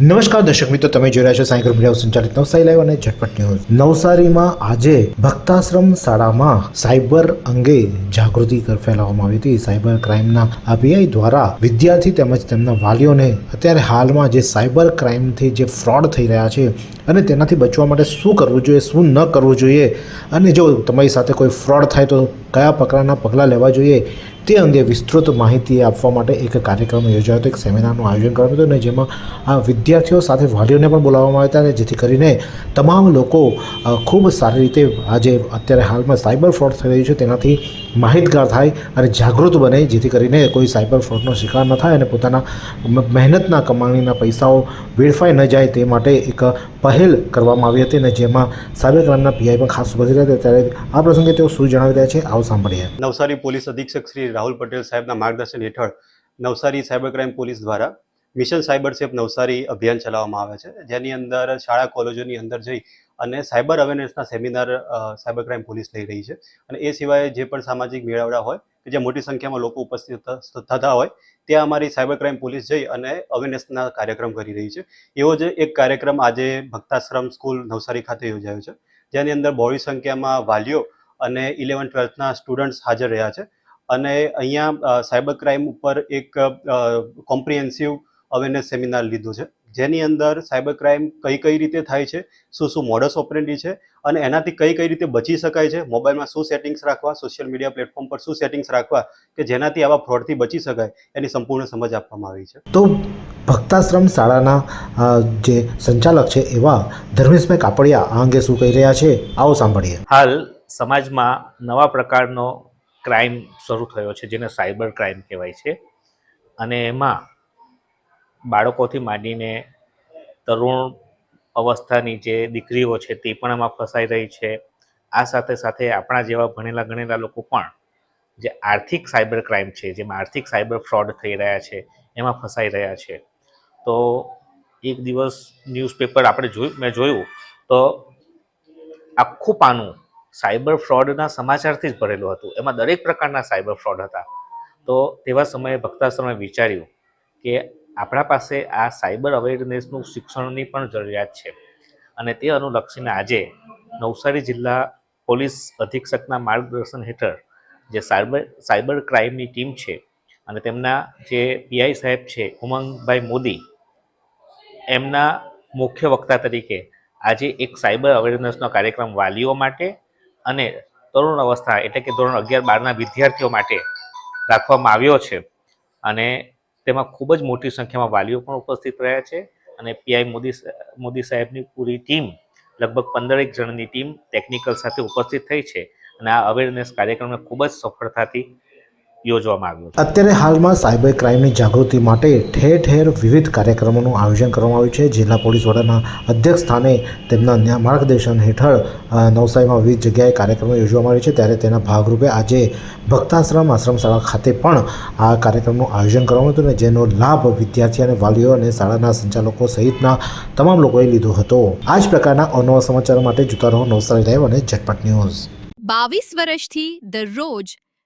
નમસ્કાર દર્શક મિત્રો, તમે જોઈ રહ્યા છો સાયકલ મીડિયા સંચાલિત નવસારી લાઈવ અને ઝટપટ ન્યૂઝ. નવસારીમાં આજે ભક્તાશ્રમ શાળામાં સાયબર અંગે જાગૃતિ કર ફેલાવવામાં આવી હતી. સાયબર ક્રાઇમના આરબીઆઈ દ્વારા વિદ્યાર્થી તેમજ તેમના વાલીઓને અત્યારે હાલમાં જે સાયબર ક્રાઇમથી જે ફ્રોડ થઈ રહ્યા છે અને તેનાથી બચવા માટે શું કરવું જોઈએ, શું ન કરવું જોઈએ અને જો તમારી સાથે કોઈ ફ્રોડ થાય તો કયા પ્રકારના પગલાં લેવા જોઈએ તે અંગે વિસ્તૃત માહિતી આપવા માટે એક કાર્યક્રમ યોજાયો હતો, એક સેમિનારનું આયોજન કરવામાં હતું અને જેમાં આ વિદ્યાર્થીઓ સાથે વાલીઓને પણ બોલાવવામાં આવ્યા હતા અને જેથી કરીને તમામ લોકો ખૂબ સારી રીતે આજે અત્યારે હાલમાં સાયબર ફ્રોડ થઈ રહ્યું છે, તેનાથી માહિતગાર થાય અને જાગૃત બને, જેથી કરીને કોઈ સાયબર ફ્રોડનો શિકાર ન થાય અને પોતાના મહેનતના કમાણીના પૈસાઓ વેડફાઈ ન જાય તે માટે એક પહેલ કરવામાં આવી હતી અને જેમાં સાયબર ક્રાઇમના પીઆઈ પણ ખાસ ઉપસ્થિત રહ્યા હતા. ત્યારે આ પ્રસંગે તેઓ શું જણાવી રહ્યા છે? આવો સાંભળીએ. નવસારી પોલીસ અધિક્ષક શ્રી રાહુલ પટેલ સાહેબના માર્ગદર્શન હેઠળ નવસારી સાયબર ક્રાઇમ પોલીસ દ્વારા મિશન સાયબર સેફ નવસારી અભિયાન ચલાવવામાં આવે છે. જેની અંદર શાળા કોલેજોની અંદર જઈ અને સાયબર અવેરનેસના સેમિનાર સાયબર ક્રાઇમ પોલીસ લઈ રહી છે. અને એ સિવાય જે પણ સામાજિક મેળાવડા હોય કે જે મોટી સંખ્યામાં લોકો ઉપસ્થિત થતા હોય, ત્યાં અમારી સાયબર ક્રાઇમ પોલીસ જઈ અને અવેરનેસના કાર્યક્રમ કરી રહી છે. એવો જ એક કાર્યક્રમ આજે ભક્તાશ્રમ સ્કૂલ નવસારી ખાતે યોજાયો છે. જેની અંદર બહોળી સંખ્યામાં વાલીઓ અને ઇલેવન ટ્વેલ્થના સ્ટુડન્ટ્સ હાજર રહ્યા છે. અને અહીંયા સાયબર ક્રાઇમ ઉપર એક કોમ્પ્રિહેન્સિવ અવેરનેસ સેમિનાર લીધો છે. જેની અંદર સાયબર ક્રાઇમ કઈ કઈ રીતે થાય છે શું શું મોડસ ઓપરેન્ડી છે અને એનાથી કઈ કઈ રીતે બચી શકાય છે મોબાઈલમાં શું સેટિંગ્સ રાખવા સોશિયલ મીડિયા પ્લેટફોર્મ પર શું સેટિંગ્સ રાખવા કે જેનાથી આવા ફ્રોડથી બચી શકાય એની સંપૂર્ણ સમજ આપવામાં આવી છે. તો ભક્તાશ્રમ શાળાના જે સંચાલક છે એવા ધર્મેશભાઈ કાપડિયા આ અંગે શું કહી રહ્યા છે? આવો સાંભળીએ. હાલ સમાજમાં નવા પ્રકારનો ક્રાઇમ શરૂ થયો છે, જેને સાયબર ક્રાઇમ કહેવાય છે. અને એમાં બાળકોથી માંડીને તરુણ અવસ્થાની જે દીકરીઓ છે, તે પણ એમાં ફસાઈ રહી છે. આ સાથે સાથે આપણા જેવા ભણેલા ગણેલા લોકો પણ જે આર્થિક સાયબર ક્રાઇમ છે, જેમાં આર્થિક સાયબર ફ્રોડ થઈ રહ્યા છે, એમાં ફસાઈ રહ્યા છે. તો એક દિવસ ન્યૂઝપેપર આપણે જોયું, મેં જોયું, તો આખું પાનું સાયબર ફ્રોડના સમાચારથી જ ભરેલું હતું. એમાં દરેક પ્રકારના સાયબર ફ્રોડ હતા. તો તેવા સમયે ભક્તાશ્રમે વિચાર્યું કે આપણા પાસે આ સાયબર અવેરનેસનું શિક્ષણની પણ જરૂરિયાત છે અને તે અનુલક્ષીને આજે નવસારી જિલ્લા પોલીસ અધિક્ષકના માર્ગદર્શન હેઠળ જે સાયબર સાયબર ક્રાઇમની ટીમ છે અને તેમના જે પીઆઈ સાહેબ છે, ઉમંગભાઈ મોદી, એમના મુખ્ય વક્તા તરીકે આજે એક સાયબર અવેરનેસનો કાર્યક્રમ વાલીઓ માટે અને તરુણ અવસ્થા એટલે કે ધોરણ અગિયાર બારના વિદ્યાર્થીઓ માટે રાખવામાં આવ્યો છે. અને તેમાં ખૂબ જ મોટી સંખ્યામાં વાલીઓ પણ ઉપસ્થિત રહ્યા છે અને પીઆઈ મોદી મોદી સાહેબની પૂરી ટીમ લગભગ પંદરેક જણની ટીમ ટેકનિકલ સાથે ઉપસ્થિત થઈ છે. અને આ અવેરનેસ કાર્યક્રમને ખૂબ જ સફળતાથી યોજવામાં આવ્યો અત્યારે હાલમાં સાયબર ક્રાઇમની જાગૃતિ માટે ઠેર ઠેર વિવિધ કાર્યક્રમોનું આયોજન કરવામાં આવ્યું છે. જિલ્લા પોલીસ વડાના અધ્યક્ષ સ્થાને તેમના ન્યા- માર્ગદર્શન હેઠળ નવસારીમાં વિવિધ જગ્યાએ કાર્યક્રમો યોજવામાં આવ્યો છે. ત્યારે તેના ભાગરૂપે આજે ભક્તાશ્રમ આશ્રમ શાળા ખાતે પણ આ કાર્યક્રમનું આયોજન કરવામાં હતું અને જેનો લાભ વિદ્યાર્થી અને વાલીઓ અને શાળાના સંચાલકો સહિતના તમામ લોકોએ લીધો હતો. આ જ પ્રકારના અનવા સમાચારો માટે જોતા રહો નવસારી લાઈવ અને ઝટપટ ન્યૂઝ. બાવીસ વર્ષથી દરરોજ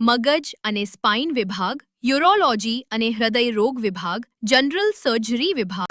મગજ અને સ્પાઇન વિભાગ યુરોલોજી અને હૃદય રોગ વિભાગ જનરલ સર્જરી વિભાગ